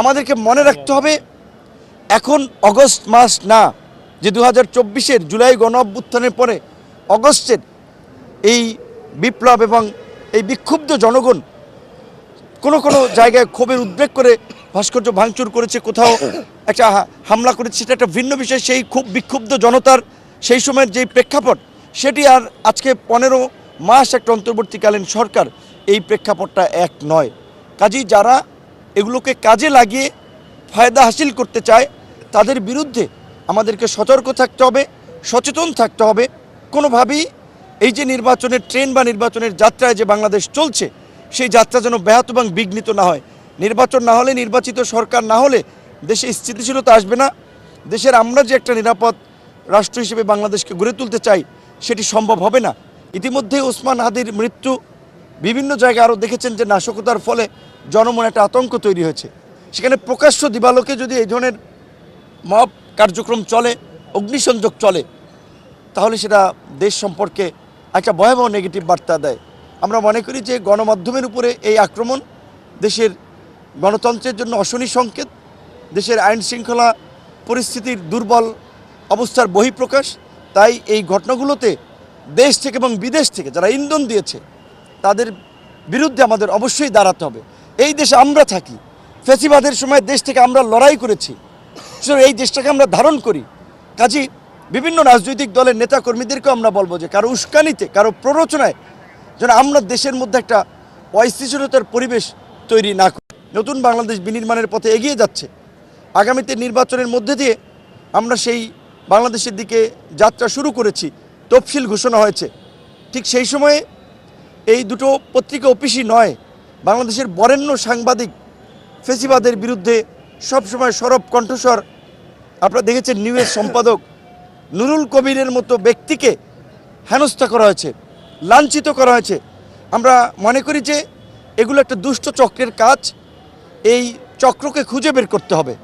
আমাদেরকে মনে রাখতে হবে, এখন অগস্ট মাস না, যে দু হাজার চব্বিশের জুলাই গণ অভ্যুত্থানের পরে অগস্টের এই বিপ্লব এবং এই বিক্ষুব্ধ জনগণ কোনো কোনো জায়গায় ক্ষোভের উদ্বেগ করে ভাস্কর্য ভাঙচুর করেছে, কোথাও একটা হামলা করেছে, সেটা একটা ভিন্ন বিষয়, সেই খুব বিক্ষুব্ধ জনতার সেই সময়ের যেই প্রেক্ষাপট, সেটি আর আজকে পনেরো মাস একটা অন্তর্বর্তীকালীন সরকার এই প্রেক্ষাপটটা এক নয়। কাজেই যারা এগুলোকে কাজে লাগিয়ে ফায়দা হাসিল করতে চায়, তাদের বিরুদ্ধে আমাদেরকে সতর্ক থাকতে হবে, সচেতন থাকতে হবে। কোনোভাবেই এই যে নির্বাচনের ট্রেন বা নির্বাচনের যাত্রায় যে বাংলাদেশ চলছে, সেই যাত্রা যেন ব্যাহত এবং বিঘ্নিত না হয়। নির্বাচন না হলে, নির্বাচিত সরকার না হলে দেশে স্থিতিশীলতা আসবে না। দেশের আমরা যে একটা নিরাপদ রাষ্ট্র হিসেবে বাংলাদেশকে গড়ে তুলতে চাই, সেটি সম্ভব হবে না। ইতিমধ্যে ওসমান হাদির মৃত্যু বিভিন্ন জায়গায় আরও দেখেছেন যে নাশকতার ফলে জনমনে একটা আতঙ্ক তৈরি হয়েছে। সেখানে প্রকাশ্য দিবালোকে যদি এই ধরনের মব কার্যক্রম চলে, অগ্নিসংযোগ চলে, তাহলে সেটা দেশ সম্পর্কে একটা ভয়াবহ নেগেটিভ বার্তা দেয়। আমরা মনে করি যে গণমাধ্যমের উপরে এই আক্রমণ দেশের গণতন্ত্রের জন্য অশনি সংকেত, দেশের আইন শৃঙ্খলা পরিস্থিতির দুর্বল অবস্থার বহিঃপ্রকাশ, তাই এই ঘটনাগুলোতে দেশ থেকে এবং বিদেশ থেকে যারা ইন্ধন দিয়েছে তাদের বিরুদ্ধে আমাদের অবশ্যই দাঁড়াতে হবে। এই দেশে আমরা থাকি। ফেসিবাদের সময় দেশ থেকে আমরা লড়াই করেছি। এই দেশটাকে আমরা ধারণ করি। কাজী, বিভিন্ন রাজনৈতিক দলের নেতাকর্মীদেরকেও আমরা বলব যে, কারও উস্কানিতে, কারও প্ররোচনায় যেন আমরা দেশের মধ্যে একটা অস্থিতিশীলতার পরিবেশ তৈরি না করি। নতুন বাংলাদেশ বিনির্মাণের পথে এগিয়ে যাচ্ছে। আগামীতে নির্বাচনের মধ্যে দিয়ে আমরা সেই বাংলাদেশের দিকে যাত্রা শুরু করেছি। তফসিল ঘোষণা হয়েছে। ঠিক সেই সময়ে এই দুটো পত্রিকা অফিসই নয়, বাংলাদেশের বরেণ্য সাংবাদিক ফেসিবাদের বিরুদ্ধে সবসময় সরব কণ্ঠস্বর। আপনারা দেখেছেন নিউজের সম্পাদক নুরুল কবিরের মতো ব্যক্তিকে হেনস্থা করা হয়েছে, লাঞ্ছিত করা হয়েছে। আমরা মনে করি যে এগুলো একটা দুষ্ট চক্রের কাজ, এই চক্রকে খুঁজে বের করতে হবে।